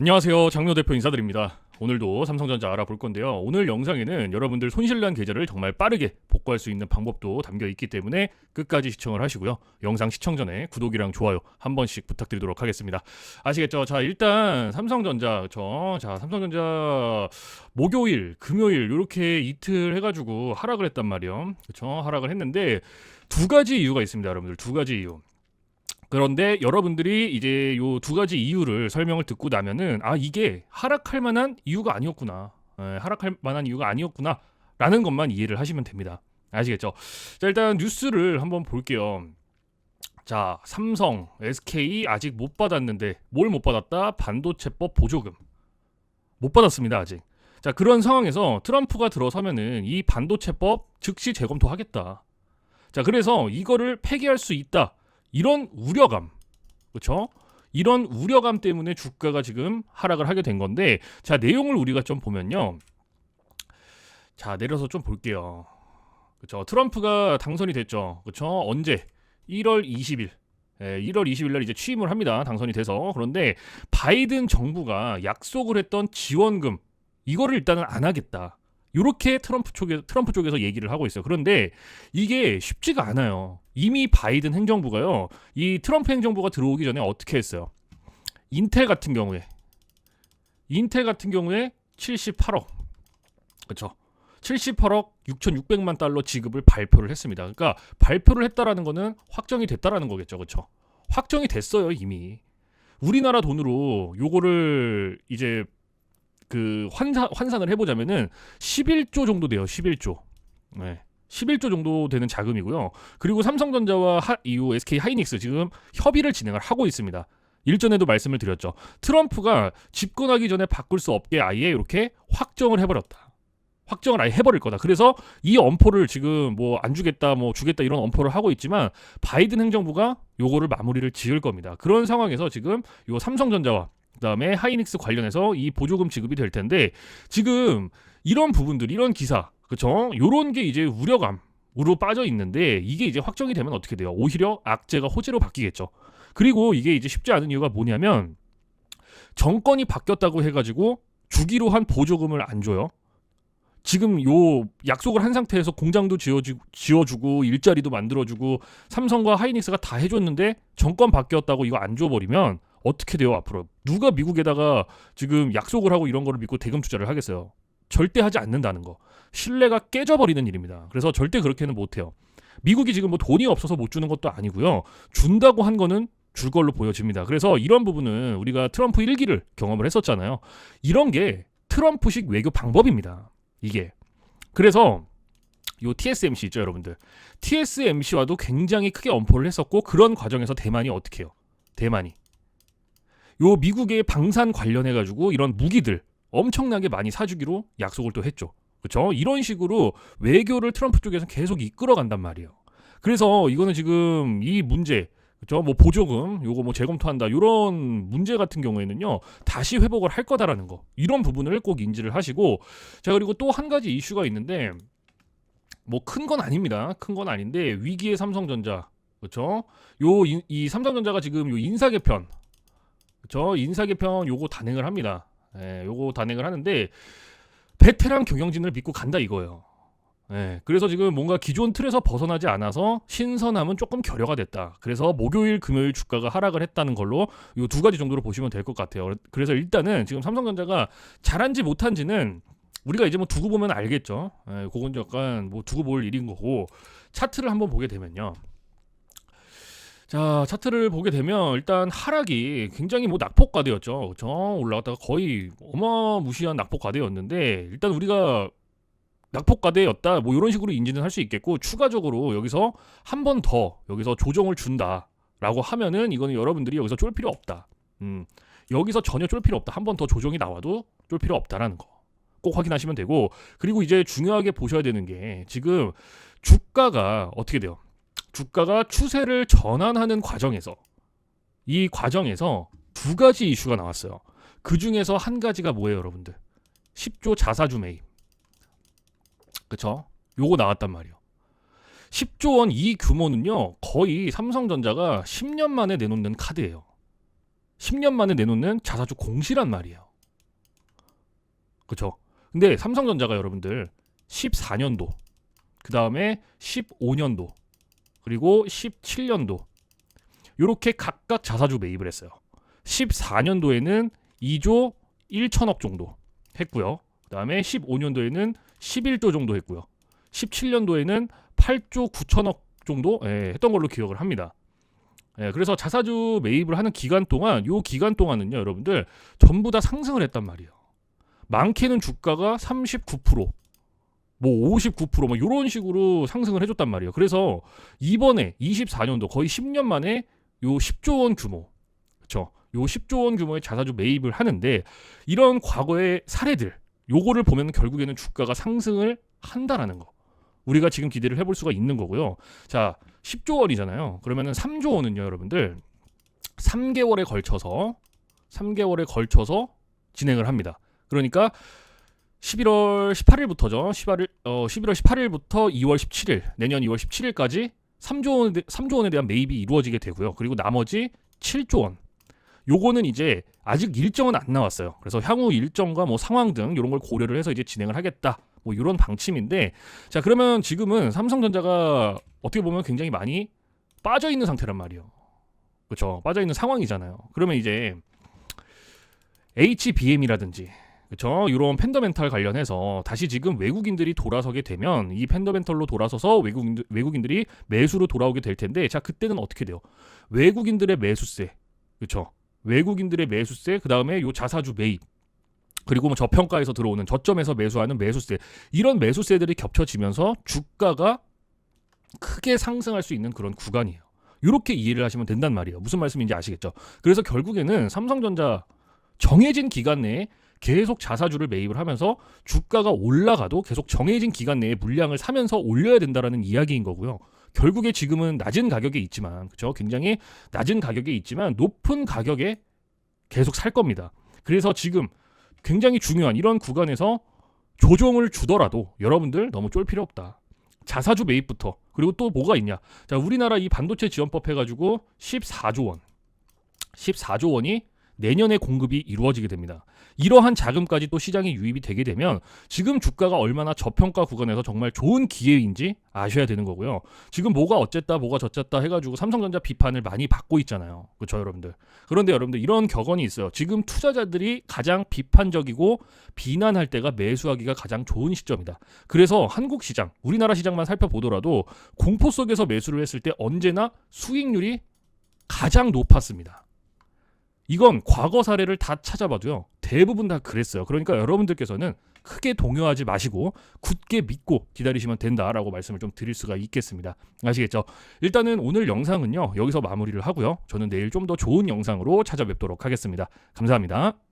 안녕하세요. 장로 대표 인사드립니다. 오늘도 삼성전자 알아볼 건데요. 오늘 영상에는 여러분들 손실난 계좌를 정말 빠르게 복구할 수 있는 방법도 담겨 있기 때문에 끝까지 시청을 하시고요. 영상 시청 전에 구독이랑 좋아요 한 번씩 부탁드리도록 하겠습니다. 아시겠죠? 자, 일단 삼성전자 저 자, 삼성전자 목요일, 금요일 이렇게 이틀 해 가지고 하락을 했단 말이에요. 그렇죠? 하락을 했는데 두 가지 이유가 있습니다, 여러분들. 두 가지 이유. 그런데 여러분들이 이제 요 두 가지 이유를 설명을 듣고 나면은 아 이게 하락할 만한 이유가 아니었구나. 에, 하락할 만한 이유가 아니었구나. 라는 것만 이해를 하시면 됩니다. 아시겠죠? 자, 일단 뉴스를 한번 볼게요. 자, 삼성, SK 아직 못 받았는데 뭘 못 받았다? 반도체법 보조금. 못 받았습니다, 아직. 자, 그런 상황에서 트럼프가 들어서면은 이 반도체법 즉시 재검토하겠다. 자, 그래서 이거를 폐기할 수 있다. 이런 우려감, 그렇죠? 이런 우려감 때문에 주가가 지금 하락을 하게 된 건데, 자 내용을 우리가 좀 보면요. 자 내려서 좀 볼게요. 그렇죠? 트럼프가 당선이 됐죠. 그렇죠? 언제? 1월 20일. 예, 1월 20일 날 이제 취임을 합니다. 당선이 돼서. 그런데 바이든 정부가 약속을 했던 지원금 이거를 일단은 안 하겠다. 요렇게 트럼프 쪽에 트럼프 쪽에서 얘기를 하고 있어요. 그런데 이게 쉽지가 않아요. 이미 바이든 행정부가요. 이 트럼프 행정부가 들어오기 전에 어떻게 했어요? 인텔 같은 경우에 인텔 같은 경우에 78억 그렇죠. 78억 6,600만 달러 지급을 발표를 했습니다. 그러니까 발표를 했다라는 거는 확정이 됐다라는 거겠죠. 그렇죠? 확정이 됐어요, 이미. 우리나라 돈으로 요거를 이제 그 환사, 환산을 해보자면은 11조 정도 돼요. 11조. 네. 11조 정도 되는 자금이고요. 그리고 삼성전자와 하, 이후 SK 하이닉스 지금 협의를 진행을 하고 있습니다. 일전에도 말씀을 드렸죠. 트럼프가 집권하기 전에 바꿀 수 없게 아예 이렇게 확정을 해버렸다. 확정을 아예 해버릴 거다. 그래서 이 엄포를 지금 뭐 안 주겠다, 뭐 주겠다 이런 엄포를 하고 있지만 바이든 행정부가 요거를 마무리를 지을 겁니다. 그런 상황에서 지금 요 삼성전자와 그다음에 하이닉스 관련해서 이 보조금 지급이 될 텐데 지금 이런 부분들 이런 기사 그쵸? 요런 게 이제 우려감 으로 빠져 있는데 이게 이제 확정이 되면 어떻게 돼요? 오히려 악재가 호재로 바뀌겠죠. 그리고 이게 이제 쉽지 않은 이유가 뭐냐면 정권이 바뀌었다고 해가지고 주기로 한 보조금을 안 줘요. 지금 요 약속을 한 상태에서 공장도 지어주, 지어주고 일자리도 만들어주고 삼성과 하이닉스가 다 해줬는데 정권 바뀌었다고 이거 안 줘버리면 어떻게 돼요 앞으로? 누가 미국에다가 지금 약속을 하고 이런 거를 믿고 대금 투자를 하겠어요? 절대 하지 않는다는 거. 신뢰가 깨져버리는 일입니다. 그래서 절대 그렇게는 못해요. 미국이 지금 뭐 돈이 없어서 못 주는 것도 아니고요. 준다고 한 거는 줄 걸로 보여집니다. 그래서 이런 부분은 우리가 트럼프 일기를 경험을 했었잖아요. 이런 게 트럼프식 외교 방법입니다. 이게. 그래서 요 TSMC 있죠 여러분들? TSMC와도 굉장히 크게 엄포를 했었고 그런 과정에서 대만이 어떻게 해요? 대만이 요 미국의 방산 관련해 가지고 이런 무기들 엄청나게 많이 사주기로 약속을 또 했죠. 그렇죠? 이런 식으로 외교를 트럼프 쪽에서 계속 이끌어 간단 말이에요. 그래서 이거는 지금 이 문제 그렇죠? 뭐 보조금 요거 뭐 재검토한다. 요런 문제 같은 경우에는요. 다시 회복을 할 거다라는 거. 이런 부분을 꼭 인지를 하시고 자 그리고 또 한 가지 이슈가 있는데 뭐 큰 건 아닙니다. 큰 건 아닌데 위기의 삼성전자 그렇죠? 요 이 삼성전자가 지금 요 인사 개편 저 인사 개편 요거 단행을 합니다. 예, 요거 단행을 하는데 베테랑 경영진을 믿고 간다 이거예요. 예, 그래서 지금 뭔가 기존 틀에서 벗어나지 않아서 신선함은 조금 결여가 됐다. 그래서 목요일, 금요일 주가가 하락을 했다는 걸로 요 두 가지 정도로 보시면 될 것 같아요. 그래서 일단은 지금 삼성전자가 잘한지 못한지는 우리가 이제 뭐 두고 보면 알겠죠. 예, 그건 약간 뭐 두고 볼 일인 거고 차트를 한번 보게 되면요. 자 차트를 보게 되면 일단 하락이 굉장히 뭐 낙폭과대였죠. 그렇죠? 올라갔다가 거의 어마무시한 낙폭과대였는데 일단 우리가 낙폭과대였다 뭐 이런 식으로 인지는 할 수 있겠고 추가적으로 여기서 한 번 더 여기서 조정을 준다라고 하면은 이거는 여러분들이 여기서 쫄 필요 없다. 음 여기서 전혀 쫄 필요 없다. 한 번 더 조정이 나와도 쫄 필요 없다라는 거. 꼭 확인하시면 되고 그리고 이제 중요하게 보셔야 되는 게 지금 주가가 어떻게 돼요? 주가가 추세를 전환하는 과정에서 이 과정에서 두 가지 이슈가 나왔어요. 그 중에서 한 가지가 뭐예요, 여러분들? 10조 자사주 매입. 그쵸? 요거 나왔단 말이에요. 10조 원 이 규모는요, 거의 삼성전자가 10년 만에 내놓는 카드예요. 10년 만에 내놓는 자사주 공시란 말이에요. 그렇죠? 근데 삼성전자가 여러분들 14년도, 그 다음에 15년도, 그리고 17년도 이렇게 각각 자사주 매입을 했어요. 14년도에는 2조 1천억 정도 했고요. 그 다음에 15년도에는 11조 정도 했고요. 17년도에는 8조 9천억 정도 예, 했던 걸로 기억을 합니다. 예, 그래서 자사주 매입을 하는 기간 동안 요 기간 동안은요, 여러분들 전부 다 상승을 했단 말이에요. 많게는 주가가 39%, 뭐 59%뭐 이런 식으로 상승을 해줬단 말이에요. 그래서 이번에 24년도 거의 10년 만에 요 10조 원 규모, 그렇죠? 요 10조 원 규모의 자사주 매입을 하는데 이런 과거의 사례들 요거를 보면 결국에는 주가가 상승을 한다라는 거. 우리가 지금 기대를 해볼 수가 있는 거고요. 자, 10조 원이잖아요. 그러면은 3조 원은요, 여러분들 3개월에 걸쳐서 3개월에 걸쳐서 진행을 합니다. 그러니까 11월 18일부터죠. 18일 어 11월 18일부터 2월 17일 내년 2월 17일까지 3조 원 3조 원에 대한 매입이 이루어지게 되고요. 그리고 나머지 7조 원. 요거는 이제 아직 일정은 안 나왔어요. 그래서 향후 일정과 뭐 상황 등 이런 걸 고려를 해서 이제 진행을 하겠다. 뭐 이런 방침인데 자 그러면 지금은 삼성전자가 어떻게 보면 굉장히 많이 빠져 있는 상태란 말이에요. 그렇죠? 빠져 있는 상황이잖아요. 그러면 이제 HBM이라든지 그렇죠? 이런 팬더멘탈 관련해서 다시 지금 외국인들이 돌아서게 되면 이 팬더멘털로 돌아서서 외국인들, 외국인들이 매수로 돌아오게 될 텐데 자 그때는 어떻게 돼요? 외국인들의 매수세 그렇죠? 외국인들의 매수세 그 다음에 요 자사주 매입 그리고 뭐 저평가에서 들어오는 저점에서 매수하는 매수세 이런 매수세들이 겹쳐지면서 주가가 크게 상승할 수 있는 그런 구간이에요. 이렇게 이해를 하시면 된단 말이에요. 무슨 말씀인지 아시겠죠? 그래서 결국에는 삼성전자 정해진 기간 내에 계속 자사주를 매입을 하면서 주가가 올라가도 계속 정해진 기간 내에 물량을 사면서 올려야 된다라는 이야기인 거고요. 결국에 지금은 낮은 가격에 있지만 그렇죠? 굉장히 낮은 가격에 있지만 높은 가격에 계속 살 겁니다. 그래서 지금 굉장히 중요한 이런 구간에서 조정을 주더라도 여러분들 너무 쫄 필요 없다. 자사주 매입부터 그리고 또 뭐가 있냐? 자, 우리나라 이 반도체 지원법 해가지고 14조 원, 14조 원이 내년에 공급이 이루어지게 됩니다. 이러한 자금까지 또 시장에 유입이 되게 되면 지금 주가가 얼마나 저평가 구간에서 정말 좋은 기회인지 아셔야 되는 거고요. 지금 뭐가 어쨌다 뭐가 저쨌다 해가지고 삼성전자 비판을 많이 받고 있잖아요. 그렇죠 여러분들. 그런데 여러분들 이런 격언이 있어요. 지금 투자자들이 가장 비판적이고 비난할 때가 매수하기가 가장 좋은 시점이다. 그래서 한국 시장, 우리나라 시장만 살펴보더라도 공포 속에서 매수를 했을 때 언제나 수익률이 가장 높았습니다. 이건 과거 사례를 다 찾아봐도요. 대부분 다 그랬어요. 그러니까 여러분들께서는 크게 동요하지 마시고 굳게 믿고 기다리시면 된다라고 말씀을 좀 드릴 수가 있겠습니다. 아시겠죠? 일단은 오늘 영상은요. 여기서 마무리를 하고요. 저는 내일 좀 더 좋은 영상으로 찾아뵙도록 하겠습니다. 감사합니다.